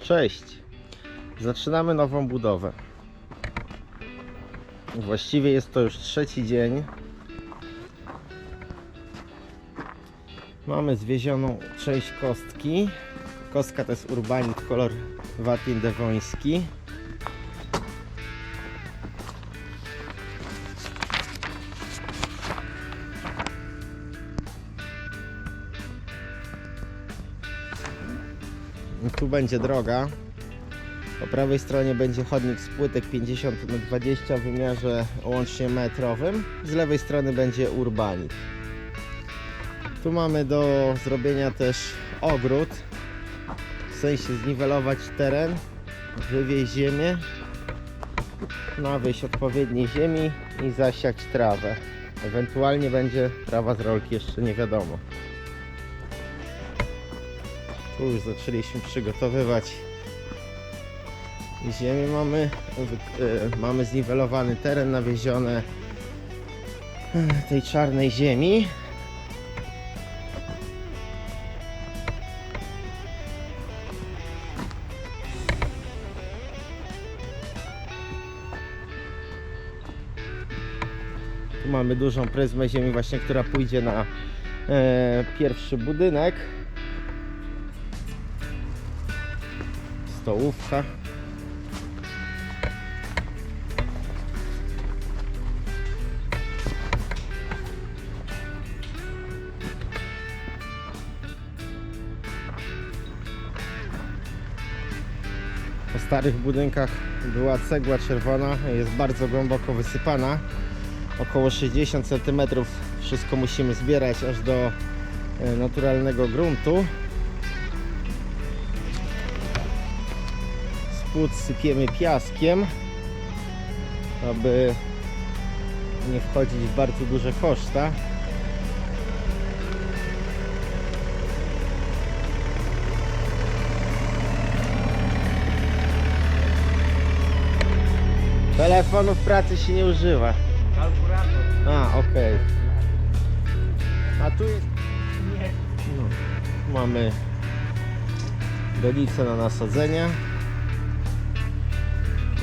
Cześć! Zaczynamy nową budowę. Właściwie jest to już trzeci dzień. Mamy zwiezioną część kostki. Kostka to jest urbanit kolor watin dewoński. Tu będzie droga. Po prawej stronie będzie chodnik z płytek 50 na 20 w wymiarze łącznie metrowym. Z lewej strony będzie urbanit. Tu mamy do zrobienia też ogród. W sensie zniwelować teren, wywieźć ziemię, nawieść odpowiedniej ziemi i zasiać trawę. Ewentualnie będzie trawa z rolki, jeszcze nie wiadomo. Już zaczęliśmy przygotowywać. Ziemię mamy e, mamy zniwelowany teren nawiezione tej czarnej ziemi. Tu mamy dużą pryzmę ziemi właśnie, która pójdzie na e, pierwszy budynek stołówka. Po starych budynkach była cegła czerwona, jest bardzo głęboko wysypana, około 60 cm. Wszystko musimy zbierać aż do e, naturalnego gruntu. Spód sypiemy piaskiem, aby nie wchodzić w bardzo duże koszta. Telefonu w pracy się nie używa. Kalkulator. A, okej. A tu jest... Nie. No, mamy dolicę na nasadzenia.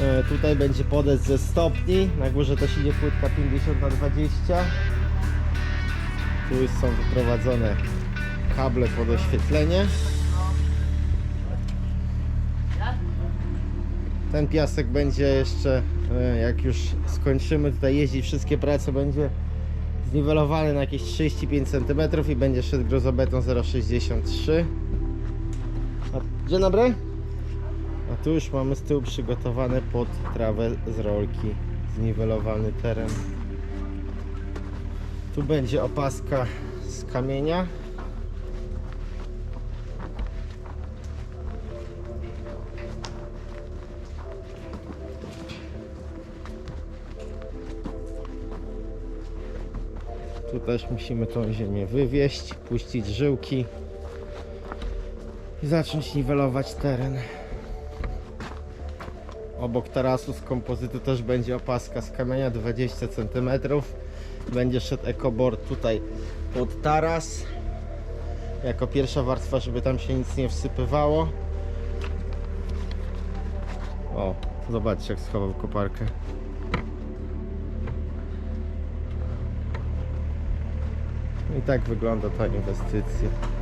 E, tutaj będzie podest ze stopni. Na górze też idzie płytka 50 na 20 Tu są wyprowadzone kable pod oświetlenie. Ten piasek będzie jeszcze, e, jak już skończymy tutaj jeździć wszystkie prace, będzie zniwelowany na jakieś 35 cm i będzie szedł grozobeton 0,63 A- Dzień dobry A tu już mamy z tyłu przygotowane pod trawę z rolki. Zniwelowany teren. Tu będzie opaska z kamienia. Tu też musimy tą ziemię wywieźć, puścić żyłki i zacząć niwelować teren. Obok tarasu z kompozytu też będzie opaska z kamienia 20 cm. Będzie szedł ekobord tutaj pod taras. Jako pierwsza warstwa, żeby tam się nic nie wsypywało. O, zobaczcie jak schował koparkę. I tak wygląda ta inwestycja.